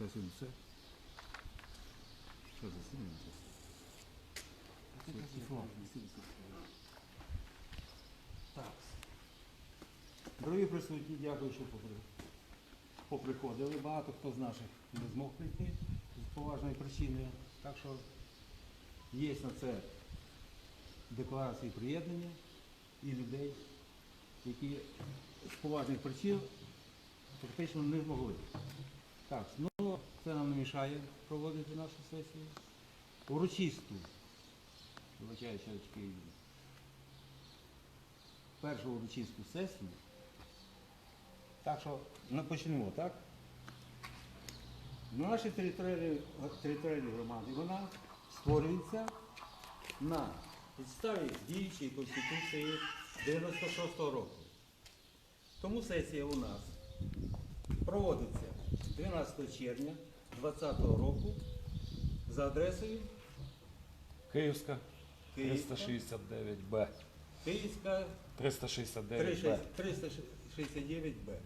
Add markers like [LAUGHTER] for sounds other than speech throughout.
Сесію все. Що за сильно? Так. Дорогі присутні, дякую, що поприходили. Багато хто з наших не змог прийти з поважної причини. Так що є на це декларації приєднання і людей, які з поважних причин фактично не змогли. Так, ну це нам не мішає проводити нашу сесію. Урочисту, вибачаю, очки, першу урочисту сесію. Так що ми почнемо, так? На нашій територіальній, територіальній громаді вона створюється на підставі діючої Конституції 96-го року. Тому сесія у нас проводиться 12 червня 2020 року за адресою Київська Київська, 369Б. Київська 369Б. 369Б.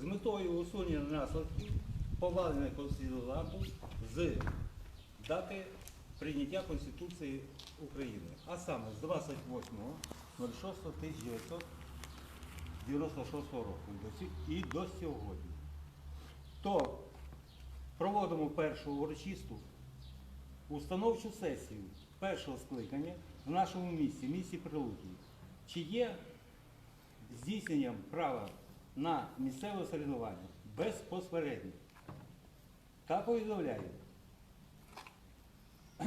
З метою усунення наслідків повалення Конституційного ладу з дати прийняття Конституції України, а саме з 28.06.1996 року і до сьогодні. То проводимо першу урочисту установчу сесію першого скликання в нашому місті, місті Прилуки. Чи є здійсненням права на місцеве самоврядування безпосередньо? Та повідомляє [CLEARS THROAT]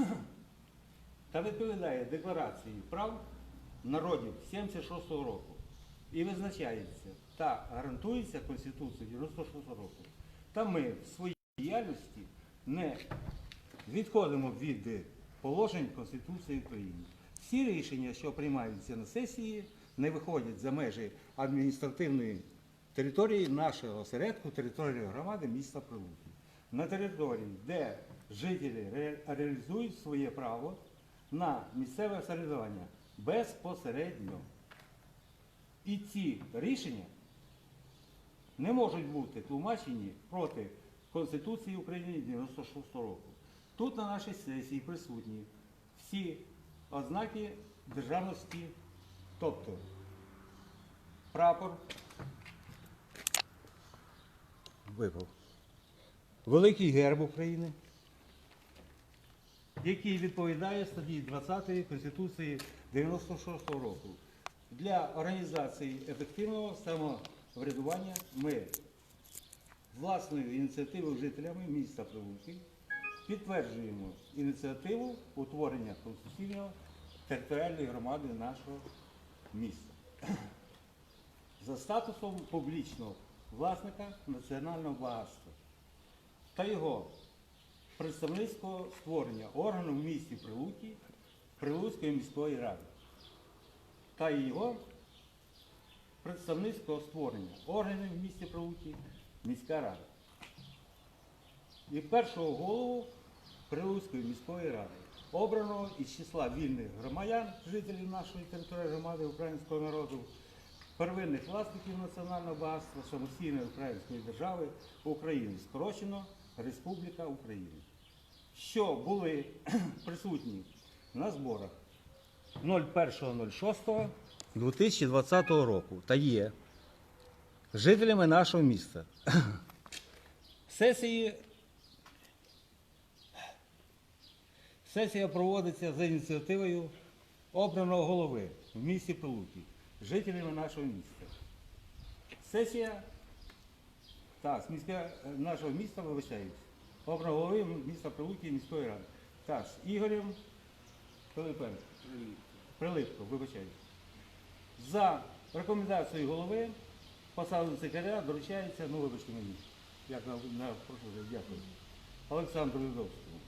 та відповідає Декларації прав народів 76-го року і визначається та гарантується Конституцією 96-го року. Та ми в своїй діяльності не відходимо від положень Конституції України. Всі рішення, що приймаються на сесії, не виходять за межі адміністративної території нашого осередку, території громади міста Прилуки. На території, де жителі ре- реалізують своє право на місцеве самоврядування безпосередньо. І ці рішення не можуть бути тлумачені проти Конституції України 96 року. Тут на нашій сесії присутні всі ознаки державності, тобто прапор, випав, Великий герб України, який відповідає статті 20 Конституції 96 року. Для організації ефективного самоврядування ми власною ініціативою жителями міста Прилуки підтверджуємо ініціативу утворення конституційної територіальної громади нашого міста. За статусом публічного власника національного багатства та його представницького створення органу в місті Прилуки Прилуцької міської ради та його представницького створення. Органів в місті Прилуки міська рада. І першого голову Прилуцької міської ради, обраного із числа вільних громадян, жителів нашої території громади українського народу, первинних власників національного багатства самостійної української держави України, скорочено Республіка Україна, що були [CLEARS THROAT] присутні на зборах 01.06.2020 року та є жителями нашого міста. [CLEARS THROAT] Сесії Сесія проводиться за ініціативою обраного голови в місті Прилуки, жителями нашого міста. Сесія так, міська, нашого міста вибачаюсь. Обраного голови міста Прилуки міської ради. Так, з Ігорем Пилипенко. Прилипко, вибачаюсь. За рекомендацією голови посаду секретаря доручається, ну вибачте мені, як прошу, дякую, Олександру Людовському.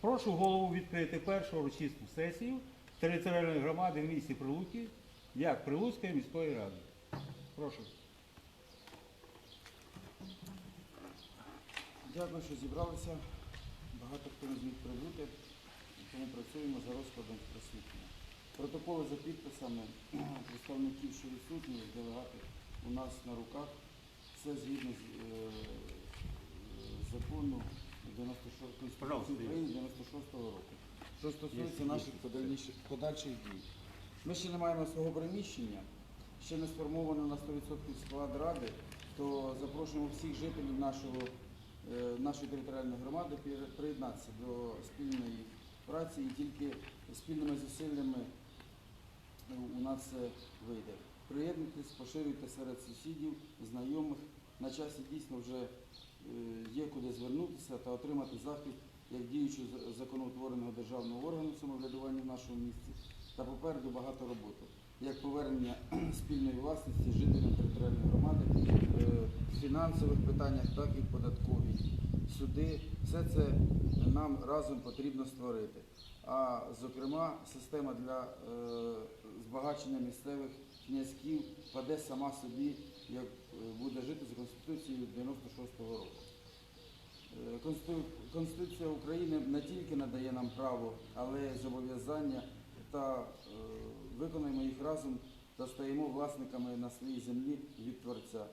Прошу голову відкрити першу урочисту сесію територіальної громади в місті Прилуки як Прилуцької міської ради. Прошу. Дякую, що зібралися. Багато хто не зміг прибути, тому працюємо за розкладом присутнього. Протоколи за підписами [CLEARS THROAT] представників, що відсутні, делегати у нас на руках. Це згідно з, е, закону 96 Конституції України 96-го року, що стосується наших подальніших подальших дій. Ми ще не маємо свого приміщення, ще не сформовано на 100% склад ради, то запрошуємо всіх жителів нашого, е, нашої територіальної громади приєднатися до спільної праці і тільки спільними зусиллями у нас це вийде. Приєднуйтесь, поширюйте серед сусідів, знайомих. На часі дійсно вже е, є куди звернутися та отримати захист як діючого з- законоутвореного державного органу самоврядування в нашому місті. Та попереду багато роботи. Як повернення [CLEARS THROAT] спільної власності жителям територіальної громади е, в фінансових питаннях, так і в податковій. Суди, все це нам разом потрібно створити. А зокрема, система для е, збагачення місцевих князьків паде сама собі, як е, буде жити за Конституцією 96-го року. Е, Конституція України не тільки надає нам право, але й зобов'язання та е, виконуємо їх разом та стаємо власниками на своїй землі від Творця.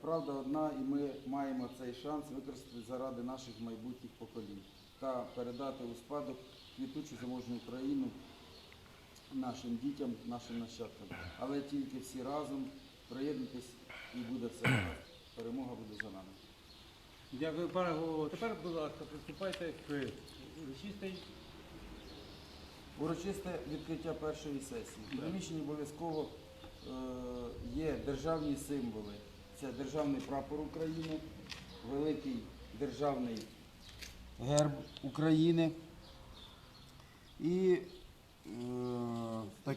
Правда одна, і ми маємо цей шанс використати заради наших майбутніх поколінь та передати у спадок квітучу заможну Україну нашим дітям, нашим нащадкам. Але тільки всі разом приєднуйтесь і буде все. Перемога буде за нами. Дякую, пане голово. Тепер, будь ласка, приступайте к урочистій. Урочисте відкриття першої сесії. В приміщенні обов'язково е, є державні символи. Це державний прапор України, великий державний герб України. І так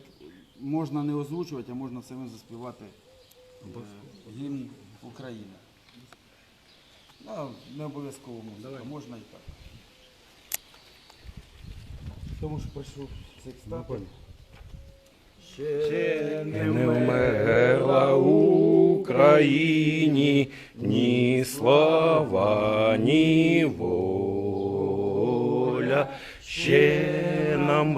можна не озвучувати, а можна самим заспівати е, гімн України. Ну, не обов'язково можна, а можна і так. Тому що пройшов секстат. Ще Не вмерла Україні ні слава, ні воля. Ще нам,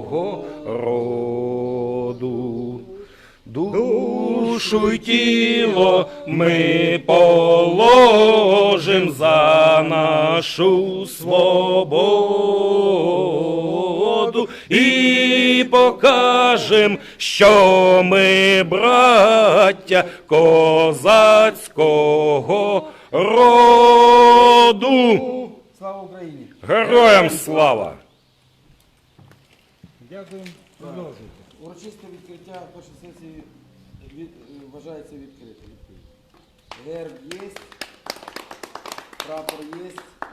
Душу й тіло ми положим за нашу свободу і покажем, що ми браття козацького роду. Слава Україні! Героям слава! Дякую. Продовжуйте. Урочисте відкриття першої сесії вважається відкритим. Герб є, прапор є,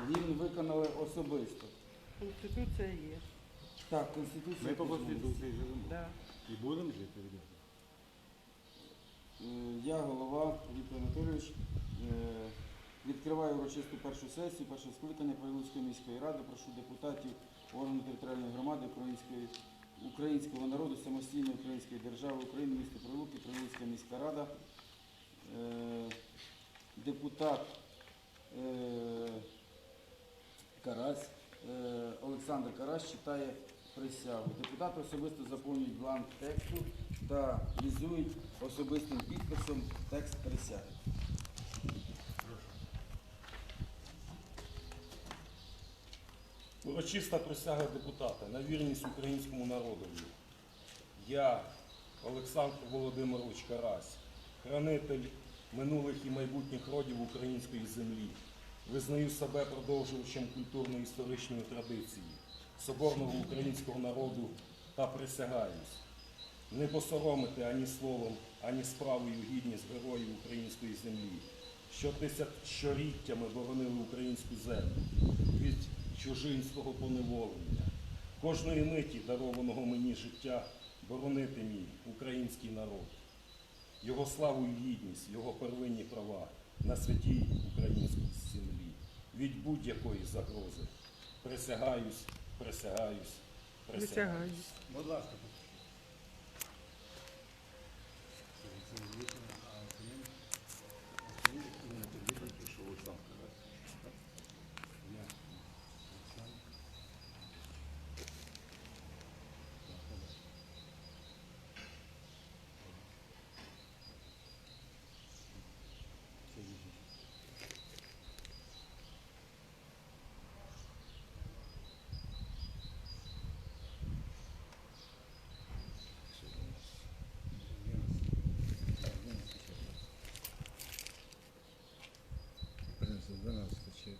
гімн виконали особисто. Конституція є. Так, Конституція. Ми по. Конституції живемо. Да. І будемо жити. ребята. Е, Я, голова Віктор Анатолійович, е, відкриваю урочисту першу сесію, перше скликання Кривилівської міської ради. Прошу депутатів органу територіальної громади Української, українського народу, самостійної української держави України, місто Прилуки, Кривилівська міська рада. Е, Депутат е, Карась, е, Олександр Карась читає присягу. Депутати особисто заповнюють бланк тексту та візують особистим підписом текст присяги. Урочиста присяга депутата на вірність українському народові. Я, Олександр Володимирович Карась, хранитель минулих і майбутніх родів української землі, визнаю себе продовжувачем культурно-історичної традиції, соборного українського народу та присягаюсь не посоромити ані словом, ані справою гідність героїв української землі, що тисячоліттями боронили українську землю чужинського поневолення. Кожної миті дарованого мені життя боронити мій український народ, його славу і гідність, його первинні права на святій українській землі від будь-якої загрози. Присягаюсь, присягаюсь, присягаюсь. Будь ласка. Луцької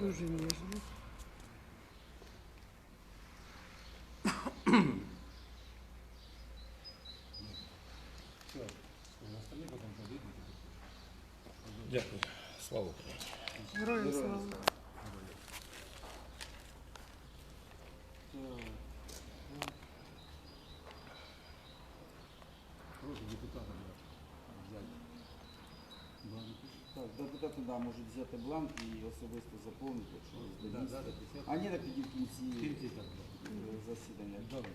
Дуже ніжно. Дякую. Слава Україні. Да, можуть взяти бланк і особисто заповнити, якщо є здадіться. А ні, так тоді в кінці е, засідання. Добре.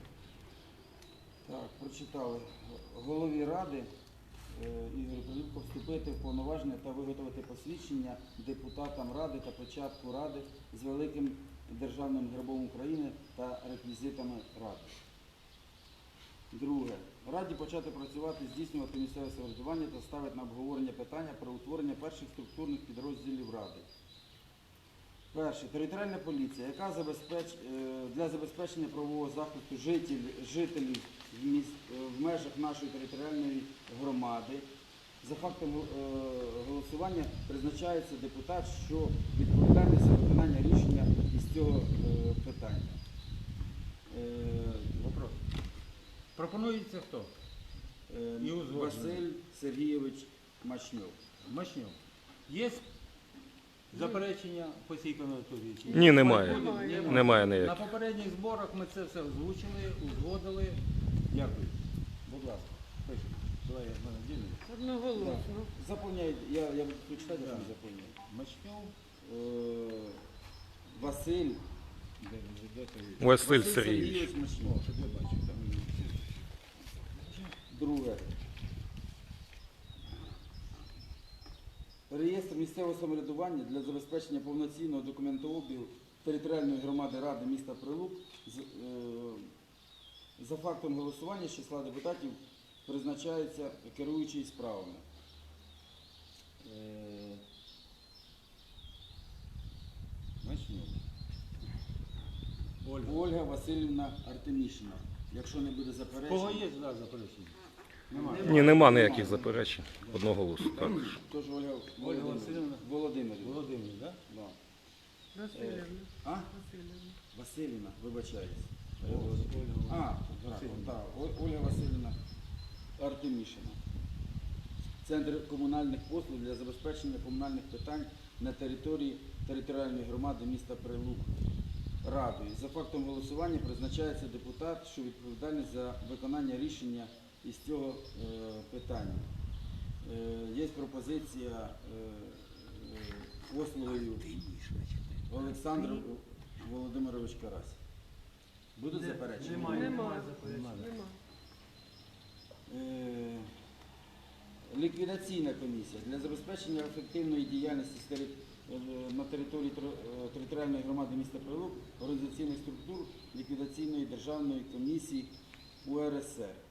Так, прочитали. Голові ради е, Ігорю Приліпко вступити в повноваження та виготовити посвідчення депутатам ради та початку ради з великим державним гербом України та реквізитами ради. Друге. Раді почати працювати, здійснювати місцеве самоврядування та ставити на обговорення питання про утворення перших структурних підрозділів ради. Перше. Територіальна поліція, яка забезпеч... е, для забезпечення правового захисту жителів, жителів в, міс... е, в межах нашої територіальної громади. За фактом е, голосування призначається депутат, що відповідальний за виконання рішення із цього питання. Пропонується хто? е, І узгоджено. Василь Сергійович Мачньов. Мачньов. Є заперечення по цій кандидатурі? Ні, немає. Немає. Немає На ніяких. попередніх зборах ми це все озвучили, узгодили. Дякую. Будь ласка, пишіть. Давай я в мене дільний. Одноголосно. Заповняють, я, я буду прочитати, Да. що ви заповняють. Мачньов. Е, Василь? Василь Сергійович. Мачньов. Щоб я бачив. Там. Друге. Реєстр місцевого самоврядування для забезпечення повноцінного документообігу територіальної громади Ради міста Прилук з, е, за фактом голосування з числа депутатів призначається керуючий справами. Е, Ольга. Ольга Васильівна Артемішина. Якщо не буде Кого є да, заперечення? Ні, нема ніяких заперечень. Одного голосу також. Тож Ольга, Володимирівна. Васильівна. Володимирівна. Володимир, так? Да. Васильівна. А? Васильівна. Вибачаюсь. А, так, так, Ольга Васильівна Артемішина. Центр комунальних послуг для забезпечення комунальних питань на території територіальної громади міста Прилук. Радою. За фактом голосування призначається депутат, що відповідальний за виконання рішення із цього е, питання. Е, є пропозиція е, послугою Олександр Володимирович Карась. Будуть заперечення? Немає. Немає. Нема. Е, Ліквідаційна комісія для забезпечення ефективної діяльності на території територіальної громади міста Прилук організаційних структур ліквідаційної державної комісії УРСР.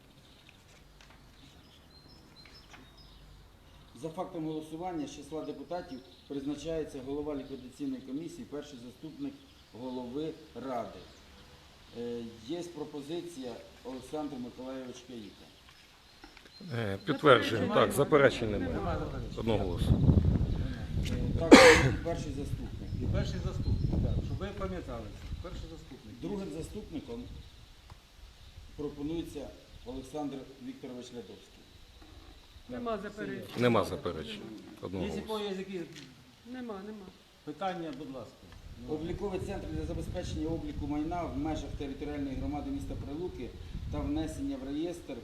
За фактом голосування з числа депутатів призначається голова ліквідаційної комісії, перший заступник голови ради. Е, Є пропозиція Олександр Миколайович Каїка. Е, Підтверджуємо. Так, заперечень немає. Одного голосу. Е, Так, перший заступник. І перший заступник, так, щоб ви пам'ятали. Перший заступник. Другим заступником пропонується Олександр Вікторович Лядовський. Нема заперечень. Нема заперечень. Одного голосу. є якісь Нема, нема. питання, будь ласка. Обліковий центр для забезпечення обліку майна в межах територіальної громади міста Прилуки та внесення в реєстр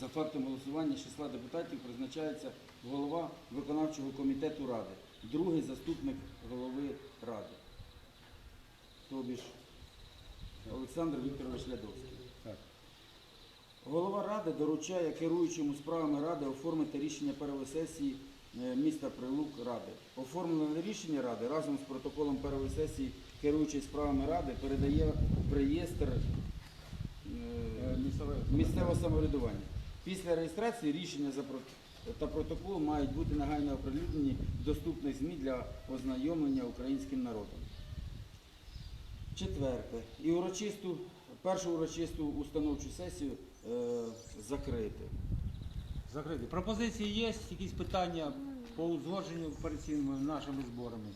за фактом голосування з числа депутатів призначається голова виконавчого комітету ради, другий заступник голови ради. Тобі ж Олександр Вікторович Лядовський. Голова ради доручає керуючому справами ради оформити рішення першої сесії е, міста Прилук Ради. Оформлене рішення ради разом з протоколом першої сесії керуючий справами ради передає в реєстр е, місцевого самоврядування. Після реєстрації рішення та протокол мають бути негайно оприлюднені в доступних ЗМІ для ознайомлення українським народом. Четверте. І урочисту, першу урочисту установчу сесію закрити. Закрити. Пропозиції є, якісь питання по узгодженню перед цими нашими зборами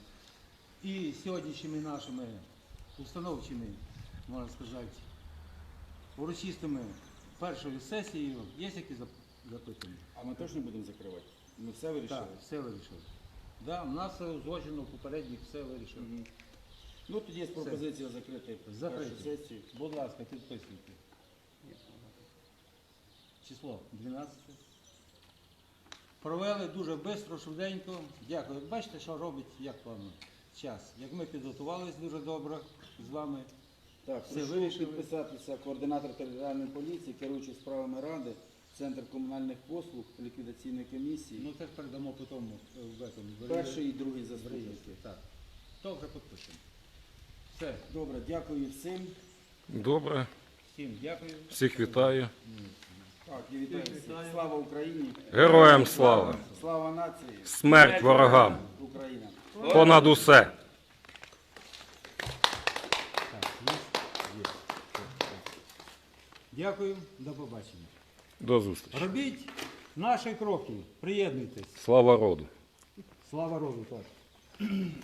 і сьогоднішніми нашими установчими, можна сказати, урочистими першою сесією. Є якісь зап- запитання? А ми точно будемо закривати? Ми все вирішили? Так, все вирішили. Да, у нас все узгоджено, попередніх все вирішили. Ну тоді є пропозиція закрити Закрити. першу сесію. Будь ласка, підписуйте. Число 12. Провели дуже швидко, швиденько. Дякую. Бачите, що робить, як планує час. Як ми підготувалися дуже добре з вами. Так, Все прошу вирішили. підписатися координатор територіальної поліції, керуючий справами ради, Центр комунальних послуг, ліквідаційної комісії. Ну це передамо потім е, в этом. в Перший і другий в заступник. реєстрі. Так. То вже підпишемо. Все. Добре, дякую всім. Добре. Всім дякую. Всіх вітаю. Так, і вітаю всіх. Слава Україні! Героям слава! Слава нації! Смерть ворогам! Україна! Понад усе! Дякую, до побачення. До зустрічі. Робіть наші кроки, приєднуйтесь. Слава роду! Слава роду, так.